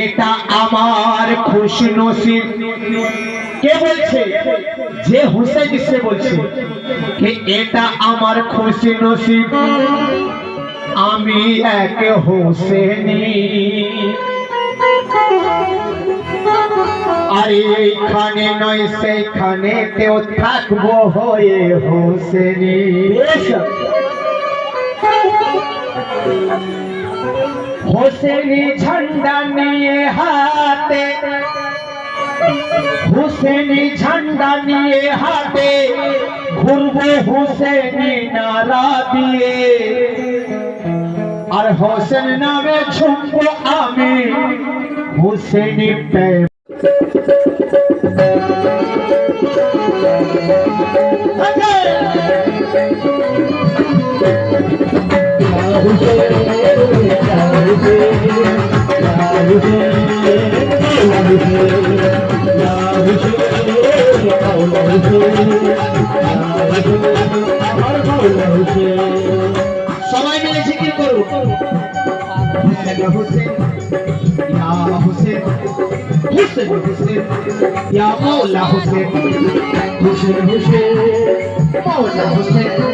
এটা আমার খুশি নসিব কে বলছে? যে হুসেন সে বলছে যে এটা আমার খুশি নসিব আমি এক হোসেনি। আরে এইখানে নয় সেইখানে তেও থাকব হয়ে হোসেনি। হোসেনি ঝান্ডা নিয়ে হাতে। হুসেনি ঝান্ডা নিয়ে হাতে, ঘুরবো হুসেনি নারা দিয়ে। আর হোসেন নামে ছুটবো আমি, হুসেনি প্রেম। সবাই মিলে জিকির করব হুসেন হুসেন। হুসেন। হুসেন। ইয়া মাওলা হুসেন। হুসেন। হুসেন। মাওলা হুসেন।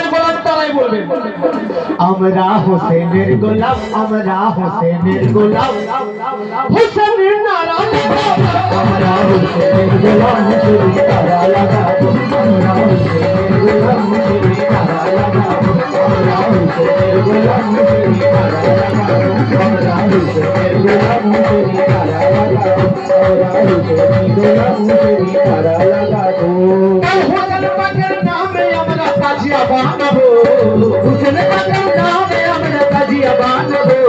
আমরা হোসেনের গোলাম আমরা হোসেনের গোলাম হোসেনের নারা আমরা হোসেনের গোলাম হুসেনের তারা লাগাবো আমরা হোসেনের গোলাম হুসেনের তারা লাগাবো আমরা হোসেনের গোলাম হুসেনের তারা লাগাবো আমরা হোসেনের গোলাম হুসেনের তারা লাগাবো আমরা হোসেনের গোলাম হুসেনের তারা লাগাবো হোসেন পাকের নামে আমরা তাজিয়া বানাবো হুসেন পাকের নামে আমরা তাজিয়া বানাবো।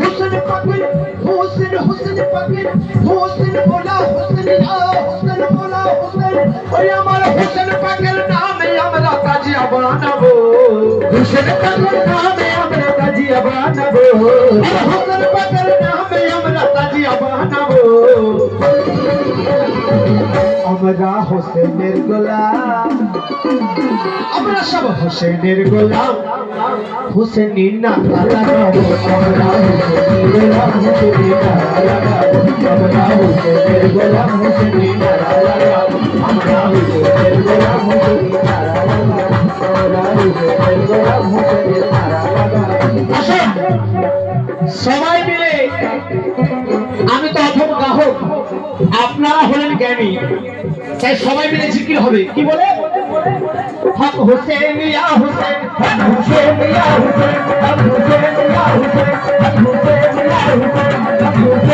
হুসেন পাকের হোসেন হোসেন পাকের হোসেন বলা হোসেন হোসেন বলা হোসেন ওই আমার হোসেন পাকের নামে আমরা তাজিয়া বানাবো। হুসেন পাকের নামে আমরা তাজিয়া বানাবো। হোসেন পাকের নামে আমরা তাজিয়া বানাবো। আমরা হোসেনের গোলাম। আমরা সব হোসেনের গোলাম। না সবাই মিলে আমি তো অথম গ্রাহক, আপনারা হলেন জ্ঞানী। তাই সবাই মিলে জিকির হবে। কি বলে? हम हुसैन या हुसैन हम हुसैन या हुसैन